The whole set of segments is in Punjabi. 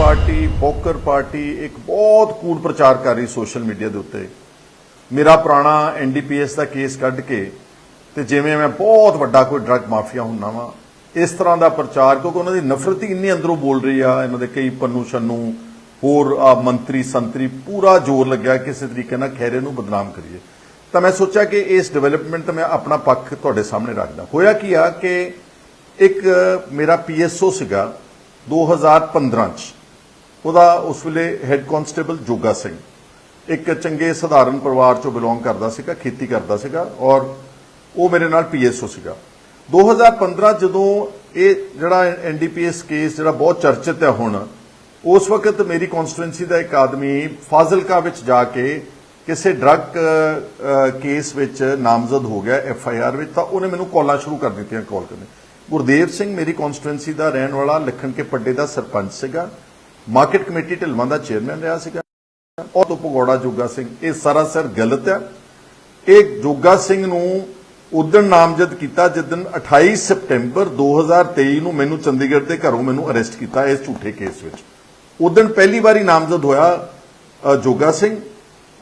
ਪਾਰਟੀ ਬੋਕਰ ਪਾਰਟੀ ਇੱਕ ਬਹੁਤ ਕੂੜ ਪ੍ਰਚਾਰ ਕਰ ਰਹੀ ਸੋਸ਼ਲ ਮੀਡੀਆ ਦੇ ਉੱਤੇ। ਮੇਰਾ ਪੁਰਾਣਾ ਐਨਡੀਪੀਐਸ ਦਾ ਕੇਸ ਕੱਢ ਕੇ ਤੇ ਜਿਵੇਂ ਮੈਂ ਬਹੁਤ ਵੱਡਾ ਕੋਈ ਡਰੱਗ ਮਾਫੀਆ ਹੁੰਨਾ ਵਾਂ, ਇਸ ਤਰ੍ਹਾਂ ਦਾ ਪ੍ਰਚਾਰ, ਕਿਉਂਕਿ ਉਹਨਾਂ ਦੀ ਨਫ਼ਰਤ ਹੀ ਇੰਨੀ ਅੰਦਰੋਂ ਬੋਲ ਰਹੀ ਆ, ਇਹਨਾਂ ਦੇ ਕਈ ਪੰਨੂ ਛੰਨੂ, ਹੋਰ ਮੰਤਰੀ, ਸੰਤਰੀ, ਪੂਰਾ ਜ਼ੋਰ ਲੱਗਿਆ ਕਿਸੇ ਤਰੀਕੇ ਨਾਲ ਖੈਰੇ ਨੂੰ ਬਦਨਾਮ ਕਰੀਏ। ਤਾਂ ਮੈਂ ਸੋਚਿਆ ਕਿ ਇਸ ਡਿਵੈਲਪਮੈਂਟ ਤੇ ਮੈਂ ਆਪਣਾ ਪੱਖ ਤੁਹਾਡੇ ਸਾਹਮਣੇ ਰੱਖਦਾ। ਹੋਇਆ ਕੀ ਆ ਕਿ ਇੱਕ ਮੇਰਾ ਪੀਐਸਓ ਸੀਗਾ 2015 ਚ। ਉਹਦਾ ਉਸ ਵੇਲੇ ਹੈੱਡ ਕਾਂਸਟੇਬਲ ਜੋਗਾ ਸਿੰਘ। ਇੱਕ ਚੰਗੇ ਸਧਾਰਨ ਪਰਿਵਾਰ ਚੋਂ ਬਿਲੋਂਗ ਕਰਦਾ ਸੀਗਾ, ਖੇਤੀ ਕਰਦਾ ਸੀਗਾ ਔਰ ਉਹ ਮੇਰੇ ਨਾਲ ਪੀਐਸਓ ਸੀਗਾ। 2015 ਜਦੋਂ ਇਹ ਜਿਹੜਾ ਐਨਡੀਪੀਐਸ ਕੇਸ ਜਿਹੜਾ ਬਹੁਤ ਚਰਚਿਤ ਹੈ ਹੁਣ, ਉਸ ਵਕਤ ਮੇਰੀ ਕਨਸਟੀਟੁਐਂਸੀ ਦਾ ਇੱਕ ਆਦਮੀ ਫਾਜ਼ਿਲਕਾ ਵਿੱਚ ਜਾ ਕੇ ਕਿਸੇ ਡਰੱਗ ਕੇਸ ਵਿੱਚ ਨਾਮਜ਼ਦ ਹੋ ਗਿਆ ਐਫ ਆਈ ਆਰ ਵਿੱਚ, ਤਾਂ ਉਹਨੇ ਮੈਨੂੰ ਕਾਲਾਂ ਸ਼ੁਰੂ ਕਰ ਦਿੱਤੀਆਂ ਕਾਲ ਕਰਨੇ। ਗੁਰਦੇਵ ਸਿੰਘ ਮੇਰੀ ਕਨਸਟੀਟੁਐਂਸੀ ਦਾ ਰਹਿਣ ਵਾਲਾ, ਲਖਣ ਕੇ ਪੱਡੇ ਦਾ ਸਰਪੰਚ ਸੀਗਾ। ਮਾਰਕੀਟ ਕਮੇਟੀ ਢਿਲਵਾਂ ਦਾ ਚੇਅਰਮੈਨ ਰਿਹਾ ਸੀਗਾ। ਔਰ ਤੋਂ ਭਗੌੜਾ ਜੋਗਾ ਸਿੰਘ, ਇਹ ਸਰਾਸਰ ਗਲਤ ਹੈ ਇਹ ਜੋਗਾ ਸਿੰਘ ਨੂੰ ਉਦਣ ਨਾਮਜ਼ਦ ਕੀਤਾ ਜਿੱਦਣ 28 ਸਪਟੈਂਬਰ 2023 ਨੂੰ ਮੈਨੂੰ ਚੰਡੀਗੜ੍ਹ ਦੇ ਘਰੋਂ ਮੈਨੂੰ ਅਰੈਸਟ ਕੀਤਾ ਇਸ ਝੂਠੇ ਕੇਸ ਵਿੱਚ। ਉਦਣ ਪਹਿਲੀ ਵਾਰੀ ਨਾਮਜ਼ਦ ਹੋਇਆ ਜੋਗਾ ਸਿੰਘ।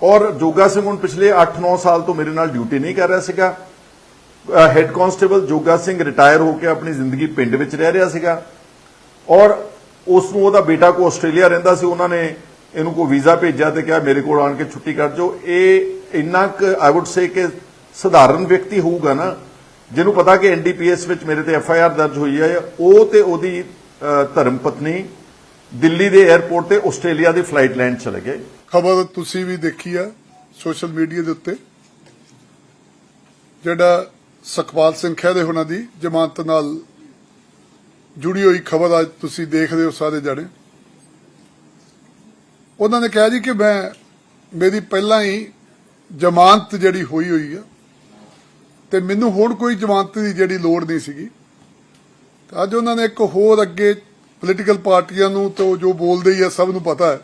ਔਰ ਜੋਗਾ ਸਿੰਘ ਹੁਣ ਪਿਛਲੇ 8-9 ਸਾਲ ਤੋਂ ਮੇਰੇ ਨਾਲ ਡਿਊਟੀ ਨਹੀਂ ਕਰ ਰਿਹਾ ਸੀਗਾ। Head constable Joga Singh retire ਹੋ ਕੇ ਆਪਣੀ ਜ਼ਿੰਦਗੀ ਪਿੰਡ ਵਿੱਚ ਰਹਿ ਰਿਹਾ ਸੀਗਾ। ਔਰ ਉਸ ਨੂੰ ਉਹਦਾ ਬੇਟਾ ਕੋ ਆਸਟ੍ਰੇਲੀਆ ਰਹਿੰਦਾ ਸੀ, ਉਹਨਾਂ ਨੇ ਇਹਨੂੰ ਕੋ ਵੀਜ਼ਾ ਭੇਜਿਆ ਤੇ ਕਿਹਾ ਮੇਰੇ ਕੋਲ ਆਣ ਕੇ ਛੁੱਟੀ ਕਰ ਜਾਓ। ਇਹ ਇੰਨਾ ਕੁ ਆਈ ਊਡ ਸੇ ਕਿ ਸਧਾਰਨ ਵਿਅਕਤੀ ਹੋਊਗਾ ਨਾ, ਜਿਹਨੂੰ ਪਤਾ ਕਿ ਐਨਡੀਪੀਐਸ ਵਿੱਚ ਮੇਰੇ ਤੇ ਐਫ ਆਈ ਆਰ ਦਰਜ ਹੋਈ ਹੈ, ਉਹ ਤੇ ਉਹਦੀ ਧਰਮ ਪਤਨੀ ਦਿੱਲੀ ਦੇ 에ਅਰਪੋਰਟ ਤੇ ਆਸਟ੍ਰੇਲੀਆ ਦੀ ਫਲਾਈਟ ਲੈਂਡ ਚਲੇ ਗਏ। ਖਬਰ ਤੁਸੀਂ ਵੀ ਦੇਖੀ ਆ ਸੋਸ਼ਲ ਮੀਡੀਆ ਦੇ ਉੱਤੇ। ਜਿਹੜਾ ਸੁਖਪਾਲ ਸਿੰਘ ਖਹਿਰੇ ਹੋਣਾ ਦੀ ਜ਼ਮਾਨਤ ਨਾਲ ਜੁੜੀ ਹੋਈ ਖਬਰ ਅੱਜ ਤੁਸੀਂ ਦੇਖਦੇ ਹੋ ਸਾਰੇ ਜਣੇ। ਉਹਨਾਂ ਨੇ ਕਿਹਾ ਜੀ ਕਿ ਮੈਂ, ਮੇਰੀ ਪਹਿਲਾਂ ਹੀ ਜ਼ਮਾਨਤ ਜਿਹੜੀ ਹੋਈ ਹੋਈ ਆ, ਤੇ ਮੈਨੂੰ ਹੁਣ ਕੋਈ ਜ਼ਮਾਨਤ ਦੀ ਜਿਹੜੀ ਲੋੜ ਨਹੀਂ ਸੀਗੀ। ਅੱਜ ਉਹਨਾਂ ਨੇ ਇੱਕ ਹੋਰ ਅੱਗੇ ਪੋਲੀਟੀਕਲ ਪਾਰਟੀਆਂ ਨੂੰ ਤੇ ਉਹ ਜੋ ਬੋਲਦੇ ਹੀ ਆ ਸਭ ਨੂੰ ਪਤਾ ਹੈ।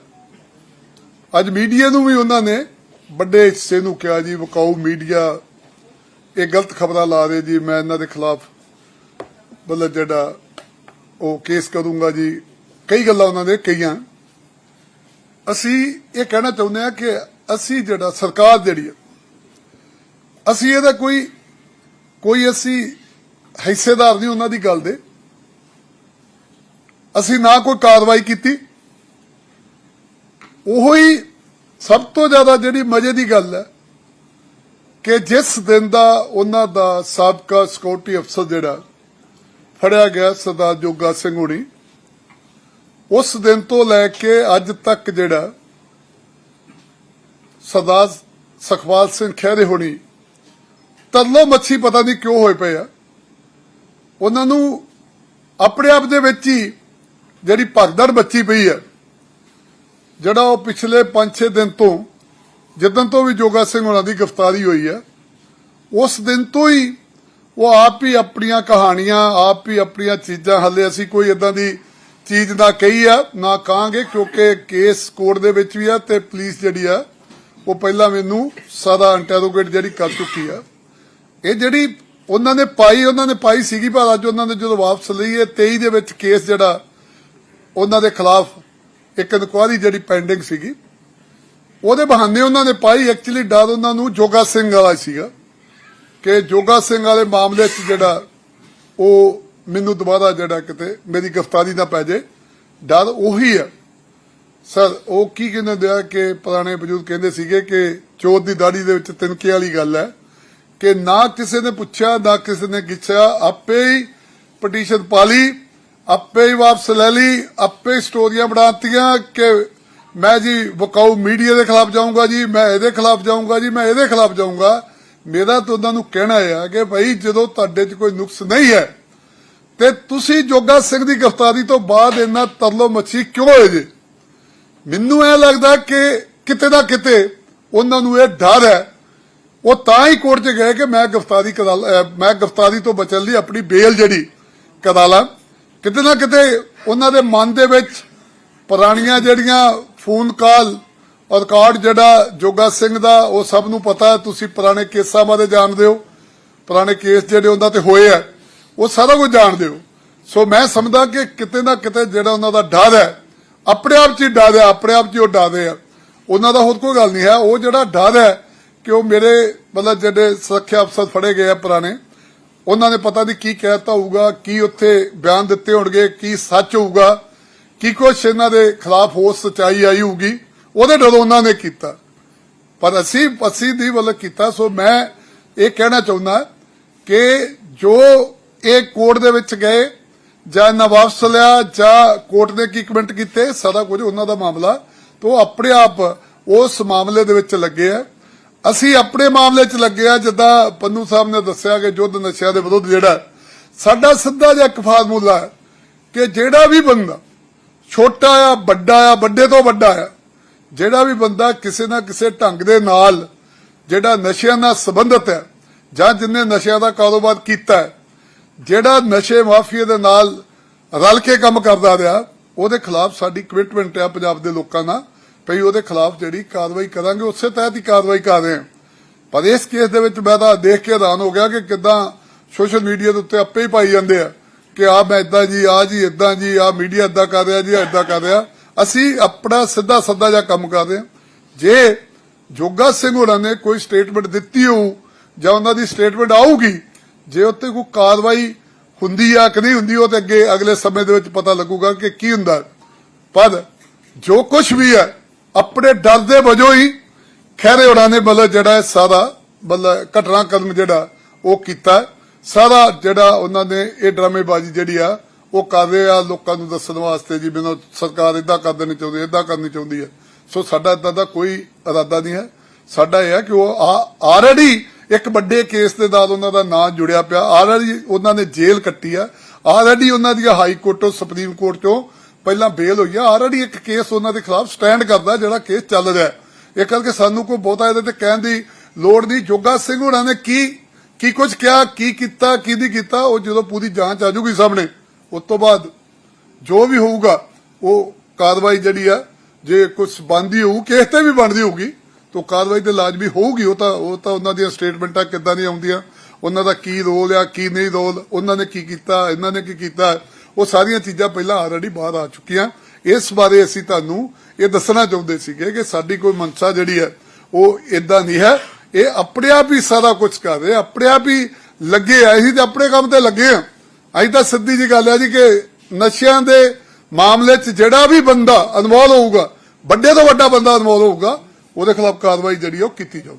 ਅੱਜ ਮੀਡੀਆ ਨੂੰ ਵੀ ਉਹਨਾਂ ਨੇ ਵੱਡੇ ਹਿੱਸੇ ਨੂੰ ਕਿਹਾ ਜੀ, ਵਕਾਊ ਮੀਡੀਆ, ਇਹ ਗਲਤ ਖਬਰਾਂ ਲਾ ਰਹੇ ਜੀ, ਮੈਂ ਇਹਨਾਂ ਦੇ ਖਿਲਾਫ ਮਤਲਬ ਜਿਹੜਾ ਉਹ ਕੇਸ ਕਰੂੰਗਾ ਜੀ। ਕਈ ਗੱਲਾਂ ਉਹਨਾਂ ਦੇ ਕਹੀਆਂ। ਅਸੀਂ ਇਹ ਕਹਿਣਾ ਚਾਹੁੰਦੇ ਹਾਂ ਕਿ ਅਸੀਂ ਜਿਹੜਾ ਸਰਕਾਰ ਜਿਹੜੀ ਹੈ ਅਸੀਂ ਇਹਦਾ ਕੋਈ ਕੋਈ ਅਸੀਂ ਹਿੱਸੇਦਾਰ ਨਹੀਂ ਉਹਨਾਂ ਦੀ ਗੱਲ ਦੇ। ਅਸੀਂ ਨਾ ਕੋਈ ਕਾਰਵਾਈ ਕੀਤੀ। ਉਹੋ ਹੀ ਸਭ ਤੋਂ ਜ਼ਿਆਦਾ ਜਿਹੜੀ ਮਜ਼ੇ ਦੀ ਗੱਲ ਹੈ ਕਿ ਜਿਸ ਦਿਨ ਦਾ ਉਹਨਾਂ ਦਾ ਸਾਬਕਾ ਸਿਕਿਉਰਿਟੀ ਅਫਸਰ ਜਿਹੜਾ ਫੜਿਆ ਗਿਆ ਸਰਦਾਰ ਜੋਗਾ ਸਿੰਘ ਹੁਣੀ। ਉਸ ਦਿਨ ਤੋਂ ਲੈ ਕੇ ਅੱਜ ਤੱਕ ਜਿਹੜਾ ਸਰਦਾਰ ਸੁਖਪਾਲ ਸਿੰਘ ਖਹਿਰੇ ਹੋਣੀ, ਤਰਲੋ ਮੱਛੀ ਪਤਾ ਨਹੀਂ ਕਿਉਂ ਹੋਏ ਪਏ ਆ। ਉਹਨਾਂ ਨੂੰ ਆਪਣੇ ਆਪ ਦੇ ਵਿੱਚ ਹੀ ਜਿਹੜੀ ਭਗਦੜ ਬੱਚੀ ਪਈ ਹੈ ਜਿਹੜਾ ਉਹ ਪਿਛਲੇ 5-6 ਦਿਨ ਤੋਂ ਜਿੱਦਣ ਤੋਂ ਵੀ ਜੋਗਾ ਸਿੰਘ ਹੋਣਾ ਦੀ ਗ੍ਰਿਫਤਾਰੀ ਹੋਈ ਹੈ ਉਸ ਦਿਨ ਤੋਂ ਹੀ ਉਹ ਆਪ ਹੀ ਆਪਣੀਆਂ ਕਹਾਣੀਆਂ, ਆਪ ਹੀ ਆਪਣੀਆਂ ਚੀਜ਼ਾਂ। ਹੱਲੇ ਅਸੀਂ ਕੋਈ ਇਦਾਂ ਦੀ ਚੀਜ਼ ਨਾ ਕਹੀ ਆ, ਨਾ ਕਹਾਂਗੇ, ਕਿਉਂਕਿ ਕੇਸ ਕੋਰਟ ਦੇ ਵਿੱਚ ਵੀ ਆ ਤੇ ਪੁਲਿਸ ਜਿਹੜੀ ਆ, ਉਹ ਪਹਿਲਾਂ ਮੈਨੂੰ ਸਾਰਾ ਇੰਟਰੋਗੇਟ ਜਿਹੜੀ ਕਰ ਚੁੱਕੀ ਆ। ਇਹ ਜਿਹੜੀ ਉਹਨਾਂ ਨੇ ਪਾਈ, ਉਹਨਾਂ ਨੇ ਪਾਈ ਸੀਗੀ, ਪਰ ਅੱਜ ਉਹਨਾਂ ਨੇ ਜਦੋਂ ਵਾਪਸ ਲਈ, ਇਹ 23 ਦੇ ਵਿੱਚ ਕੇਸ ਜਿਹੜਾ, ਉਹਨਾਂ ਦੇ ਖਿਲਾਫ ਇੱਕ ਇਨਕੁਆਰੀ ਜਿਹੜੀ ਪੈਂਡਿੰਗ ਸੀਗੀ। ਉਹਦੇ ਬਹਾਨੇ ਉਹਨਾਂ ਨੇ ਪਾਈ ਐਕਚੁਅਲੀ ਡਰ ਉਹਨਾਂ ਨੂੰ ਜੋਗਾ ਸਿੰਘ ਵਾਲਾ ਸੀਗਾ। ਕਿ ਜੋਗਾ ਸਿੰਘ ਵਾਲੇ ਮਾਮਲੇ 'ਚ ਜਿਹੜਾ ਉਹ ਮੈਨੂੰ ਦੁਬਾਰਾ ਜਿਹੜਾ ਕਿਤੇ ਮੇਰੀ ਗ੍ਰਿਫਤਾਰੀ ਨਾ ਪੈ ਜੇ। ਡਰ ਉਹੀ ਹੈ ਸਰ, ਉਹ ਕੀ ਕਹਿੰਦੇ ਆ ਕਿ ਪੁਰਾਣੇ ਬਜ਼ੁਰਗ ਕਹਿੰਦੇ ਸੀਗੇ ਕਿ ਚੋਰ ਦੀ ਦਾੜੀ ਦੇ ਵਿੱਚ ਤਿਨਕੇ ਵਾਲੀ ਗੱਲ ਹੈ ਕਿ ਨਾ ਕਿਸੇ ਨੇ ਪੁੱਛਿਆ, ਨਾ ਕਿਸੇ ਨੇ ਗਿੱਛਿਆ, ਆਪੇ ਹੀ ਪਟੀਸ਼ਨ ਪਾ ਲਈ, ਆਪੇ ਹੀ ਵਾਪਸ ਲੈ ਲਈ, ਆਪੇ ਹੀ ਸਟੋਰੀਆਂ ਬਣਾਤੀਆਂ ਕਿ ਮੈਂ ਜੀ ਵਕਾਊ ਮੀਡੀਆ ਦੇ ਖਿਲਾਫ ਜਾਊਂਗਾ ਜੀ, ਮੈਂ ਇਹਦੇ ਖਿਲਾਫ ਜਾਊਂਗਾ ਜੀ, ਮੈਂ ਇਹਦੇ ਖਿਲਾਫ ਜਾਊਂਗਾ। ਮੇਰਾ ਤਾਂ ਉਹਨਾਂ ਨੂੰ ਕਹਿਣਾ ਹੈ ਕਿ ਭਾਈ ਜਦੋਂ ਤੁਹਾਡੇ 'ਚ ਕੋਈ ਨੁਕਸ ਨਹੀਂ ਹੈ, ਤੇ ਤੁਸੀਂ ਜੋਗਾ ਸਿੰਘ ਦੀ ਗ੍ਰਿਫਤਾਰੀ ਤੋਂ ਬਾਅਦ ਇੰਨਾ ਤਰਲੋ ਮੱਛੀ ਕਿਉਂ ਹੋਏ ਜੇ? ਮੈਨੂੰ ਇਹ ਲੱਗਦਾ ਕਿ ਕਿਤੇ ਨਾ ਕਿਤੇ ਉਹਨਾਂ ਨੂੰ ਇਹ ਡਰ ਹੈ। ਉਹ ਤਾਂ ਹੀ ਕੋਰਟ 'ਚ ਗਏ ਕਿ ਮੈਂ ਗ੍ਰਿਫਤਾਰੀ ਕਰਾ ਲ- ਮੈਂ ਗ੍ਰਿਫਤਾਰੀ ਤੋਂ ਬਚਣ ਲਈ ਆਪਣੀ ਬੇਲ ਜਿਹੜੀ ਕਰਾ ਲਾਂ। ਕਿਤੇ ਨਾ ਕਿਤੇ ਉਹਨਾਂ ਦੇ ਮਨ ਦੇ ਵਿੱਚ ਪੁਰਾਣੀਆਂ ਜਿਹੜੀਆਂ ਫੋਨ ਕਾਲ ਰਿਕਾਰਡ ਜਿਹੜਾ ਜੋਗਾ ਸਿੰਘ ਦਾ, ਉਹ ਸਭ ਨੂੰ ਪਤਾ ਤੁਸੀਂ ਪੁਰਾਣੇ ਕੇਸਾਂ ਬਾਰੇ ਜਾਣਦੇ ਹੋ। ਪੁਰਾਣੇ ਕੇਸ ਜਿਹੜੇ ਉਹਨਾਂ ਤੇ ਹੋਏ ਆ, ਉਹ ਸਾਰਾ ਕੁਝ ਜਾਣਦੇ ਹੋ। ਸੋ ਮੈਂ ਸਮਝਦਾ ਕਿ ਕਿਤੇ ਨਾ ਕਿਤੇ ਜਿਹੜਾ ਉਹਨਾਂ ਦਾ ਡਰ ਹੈ, ਆਪਣੇ ਆਪ 'ਚ ਹੀ ਡਰ ਹੈ, ਆਪਣੇ ਆਪ 'ਚ ਹੀ ਉਹ ਡਰਦੇ ਆ। ਉਹਨਾਂ ਦਾ ਹੋਰ ਕੋਈ ਗੱਲ ਨਹੀਂ ਹੈ। ਉਹ ਜਿਹੜਾ ਡਰ ਹੈ ਕਿ ਉਹ ਮੇਰੇ ਮਤਲਬ ਜਿਹੜੇ ਸੁਰੱਖਿਆ ਅਫਸਰ ਫੜੇ ਗਏ ਆ ਪੁਰਾਣੇ, ਉਹਨਾਂ ਨੇ ਪਤਾ ਨਹੀਂ ਕੀ ਕਹਿਤਾ ਹੋਊਗਾ, ਕੀ ਉੱਥੇ ਬਿਆਨ ਦਿੱਤੇ ਹੋਣਗੇ, ਕੀ ਸੱਚ ਹੋਊਗਾ, ਕੀ ਕੁਛ ਇਹਨਾਂ ਦੇ ਖਿਲਾਫ ਹੋ ਸਚਾਈ ਆਈ ਹੋਊਗੀ। ਉਹਦੇ ਡਰ ਉਹਨਾਂ ਨੇ ਕੀਤਾ। ਪਰ ਅਸੀਂ ਅਸੀਂ ਦੀ ਵੱਲੋਂ ਕੀਤਾ, ਸੋ ਮੈਂ ਇਹ ਕਹਿਣਾ ਚਾਹੁੰਦਾ ਕਿ ਜੋ ਇਹ ਕੋਰਟ ਦੇ ਵਿੱਚ ਗਏ, ਜਾਂ ਨਾ ਵਾਪਸ ਲਿਆ ਜਾਂ ਕੋਰਟ ਨੇ ਕੀ ਕਮੈਂਟ ਕੀਤੇ, ਸਾਰਾ ਕੁਝ ਉਹਨਾਂ ਦਾ ਮਾਮਲਾ, ਤੋਂ ਆਪਣੇ ਆਪ ਉਸ ਮਾਮਲੇ ਦੇ ਵਿੱਚ ਲੱਗੇ ਆ। ਅਸੀਂ ਆਪਣੇ ਮਾਮਲੇ 'ਚ ਲੱਗੇ ਆ, ਜਿੱਦਾਂ ਪੰਨੂ ਸਾਹਿਬ ਨੇ ਦੱਸਿਆ ਕਿ ਯੁੱਧ ਨਸ਼ਿਆਂ ਦੇ ਵਿਰੁੱਧ ਜਿਹੜਾ ਸਾਡਾ ਸਿੱਧਾ ਜਿਹਾ ਇੱਕ ਫਾਰਮੂਲਾ ਹੈ ਕਿ ਜਿਹੜਾ ਵੀ ਬੰਦਾ ਛੋਟਾ ਆ, ਵੱਡਾ ਆ, ਵੱਡੇ ਤੋਂ ਵੱਡਾ ਆ ਜਿਹੜਾ ਵੀ ਬੰਦਾ ਕਿਸੇ ਨਾ ਕਿਸੇ ਢੰਗ ਦੇ ਨਾਲ ਜਿਹੜਾ ਨਸ਼ਿਆਂ ਨਾਲ ਸੰਬੰਧਿਤ ਹੈ ਜਾਂ ਜਿੰਨੇ ਨਸ਼ਿਆਂ ਦਾ ਕਾਰੋਬਾਰ ਕੀਤਾ ਹੈ, ਜਿਹੜਾ ਨਸ਼ੇ ਮਾਫੀਆ ਦੇ ਨਾਲ ਰਲ ਕੇ ਕੰਮ ਕਰਦਾ ਰਿਹਾ, ਉਹਦੇ ਖਿਲਾਫ ਸਾਡੀ ਕਮਿਟਮੈਂਟ ਹੈ ਪੰਜਾਬ ਦੇ ਲੋਕਾਂ ਨਾਲ ਭਈ ਉਹਦੇ ਖਿਲਾਫ ਜਿਹੜੀ ਕਾਰਵਾਈ ਕਰਾਂਗੇ, ਉਸੇ ਤਹਿਤ ਹੀ ਕਾਰਵਾਈ ਕਰ ਰਹੇ ਹਾਂ। ਪਰ ਇਸ ਕੇਸ ਦੇ ਵਿੱਚ ਮੈਂ ਤਾਂ ਦੇਖ ਕੇ ਹੈਰਾਨ ਹੋ ਗਿਆ ਕਿ ਕਿਦਾਂ ਸੋਸ਼ਲ ਮੀਡੀਆ ਦੇ ਉੱਤੇ ਆਪੇ ਹੀ ਪਾਈ ਜਾਂਦੇ ਆ ਕਿ ਆ ਮੈਂ ਇਦਾਂ ਜੀ ਆ ਜੀ ਇਦਾਂ ਜੀ ਆ ਮੀਡੀਆ ਇਦਾਂ ਕਰ ਰਿਹਾ ਜੀ ਇਦਾਂ ਕਰ ਰਿਹਾ। ਅਸੀਂ ਆਪਣਾ ਸਿੱਧਾ ਸੱਦਾ ਜਿਹਾ ਕੰਮ ਕਰਦੇ ਹਾਂ। ਜੇ ਜੋਗਾ ਸਿੰਘ ਹੋਰਾਂ ਨੇ ਕੋਈ ਸਟੇਟਮੈਂਟ ਦਿੱਤੀ ਹੋਊ ਜਾਂ ਉਹਨਾਂ ਦੀ ਸਟੇਟਮੈਂਟ ਆਊਗੀ, ਜੇ ਉੱਤੇ ਕੋਈ ਕਾਰਵਾਈ ਹੁੰਦੀ ਆ ਕਿ ਨਹੀਂ ਹੁੰਦੀ, ਉਹ ਤੇ ਅੱਗੇ ਅਗਲੇ ਸਮੇਂ ਦੇ ਵਿੱਚ ਪਤਾ ਲੱਗੂਗਾ ਕਿ ਕੀ ਹੁੰਦਾ। ਪਰ ਜੋ ਕੁਝ ਵੀ ਹੈ, ਆਪਣੇ ਡਰ ਦੇ ਵਜੋਂ ਹੀ ਖਹਿਰੇ ਹੋਰਾਂ ਨੇ ਮਤਲਬ ਜਿਹੜਾ ਸਾਰਾ, ਮਤਲਬ ਘਟਨਾ ਕਦਮ ਜਿਹੜਾ ਉਹ ਕੀਤਾ। ਸਾਰਾ ਜਿਹੜਾ ਉਹਨਾਂ ਨੇ ਇਹ ਡਰਾਮੇਬਾਜ਼ੀ ਜਿਹੜੀ ਆ ਉਹ ਕਰ ਰਹੇ ਆ ਲੋਕਾਂ ਨੂੰ ਦੱਸਣ ਵਾਸਤੇ ਜੀ ਮੈਨੂੰ ਸਰਕਾਰ ਇਦਾਂ ਕਰ ਦੇਣੀ ਚਾਹੁੰਦੀ ਹੈ ਇਦਾਂ ਕਰਨੀ ਚਾਹੁੰਦੀ ਹੈ। ਸੋ ਸਾਡਾ ਇਦਾਂ ਦਾ ਕੋਈ ਇਰਾਦਾ ਨਹੀਂ ਹੈ। ਸਾਡਾ ਇਹ ਹੈ ਕਿ ਉਹ ਆਲਰੇਡੀ ਇੱਕ ਵੱਡੇ ਕੇਸ ਦੇ ਨਾਲ ਉਹਨਾਂ ਦਾ ਨਾਂ ਜੁੜਿਆ ਪਿਆ। ਆਲਰੇਡੀ ਉਹਨਾਂ ਨੇ ਜੇਲ੍ਹ ਕੱਟੀ ਆ। ਆਲਰੇਡੀ ਉਹਨਾਂ ਦੀ ਹਾਈ ਕੋਰਟ ਤੋਂ, ਸੁਪਰੀਮ ਕੋਰਟ ਤੋਂ ਪਹਿਲਾਂ ਬੇਲ ਹੋਈ ਆ। ਆਲਰੇਡੀ ਇੱਕ ਕੇਸ ਉਹਨਾਂ ਦੇ ਖਿਲਾਫ ਸਟੈਂਡ ਕਰਦਾ ਜਿਹੜਾ ਕੇਸ ਚੱਲ ਰਿਹਾ ਹੈ। ਇਹ ਕਰਕੇ ਸਾਨੂੰ ਕੋਈ ਬਹੁਤਾ ਇਹਦੇ ਤੇ ਕਹਿਣ ਦੀ ਲੋੜ ਨਹੀਂ। ਜੋਗਾ ਸਿੰਘ ਹੋਰਾਂ ਨੇ ਕੀ ਕੀ ਕੁਝ ਕਿਹਾ, ਕੀ ਕੀਤਾ, ਕੀ ਨਹੀਂ ਕੀਤਾ, ਉਹ ਜਦੋਂ ਪੂਰੀ ਜਾਂਚ ਆ ਜੂਗੀ ਸਾਹਮਣੇ। ਉਸ ਤੋਂ ਬਾਅਦ ਜੋ ਵੀ ਹੋਊਗਾ, ਉਹ ਕਾਰਵਾਈ ਜਿਹੜੀ ਆ, ਜੇ ਕੁਝ ਬਣਦੀ ਹੋਊ, ਕੇਸ ਤੇ ਵੀ ਬਣਦੀ ਹੋਊਗੀ, ਤਾਂ ਕਾਰਵਾਈ ਤੇ ਲਾਜ਼ਮੀ ਹੋਊਗੀ। ਉਹ ਤਾਂ ਉਹ ਤਾਂ ਉਹਨਾਂ ਦੀਆਂ ਸਟੇਟਮੈਂਟਾਂ ਕਿੱਦਾਂ ਨਹੀਂ ਆਉਂਦੀਆਂ, ਉਹਨਾਂ ਦਾ ਕੀ ਰੋਲ ਆ, ਕੀ ਨਹੀਂ ਰੋਲ ਉਹਨਾਂ ਨੇ ਕੀ ਕੀਤਾ, ਇਹਨਾਂ ਨੇ ਕੀ ਕੀਤਾ, ਉਹ ਸਾਰੀਆਂ ਚੀਜ਼ਾਂ ਪਹਿਲਾਂ ਆਲਰੇਡੀ ਬਾਹਰ ਆ ਚੁੱਕੀਆਂ। ਇਸ ਬਾਰੇ ਅਸੀਂ ਤੁਹਾਨੂੰ ਇਹ ਦੱਸਣਾ ਚਾਹੁੰਦੇ ਸੀਗੇ ਕਿ ਸਾਡੀ ਕੋਈ ਮਨਸਾ ਜਿਹੜੀ ਹੈ ਉਹ ਇਦਾਂ ਨਹੀਂ ਹੈ। ਇਹ ਆਪਣੇ ਆਪ ਹੀ ਸਾਰਾ ਕੁਝ ਕਰ ਰਹੇ, ਆਪਣੇ ਆਪ ਹੀ ਲੱਗੇ ਆ ਅਸੀਂ ਤੇ ਆਪਣੇ ਕੰਮ ਤੇ ਲੱਗੇ ਆ। ਅਸੀਂ ਤਾਂ ਸਿੱਧੀ ਜੀ ਗੱਲ ਹੈ ਜੀ ਕਿ ਨਸ਼ਿਆਂ ਦੇ ਮਾਮਲੇ 'ਚ ਜਿਹੜਾ ਵੀ ਬੰਦਾ ਅਨਮੋਲ ਹੋਊਗਾ, ਵੱਡੇ ਤੋਂ ਵੱਡਾ ਬੰਦਾ ਅਨਮੋਲ ਹੋਊਗਾ, ਉਹਦੇ ਖਿਲਾਫ ਕਾਰਵਾਈ ਜਿਹੜੀ ਉਹ ਕੀਤੀ ਜਾਊ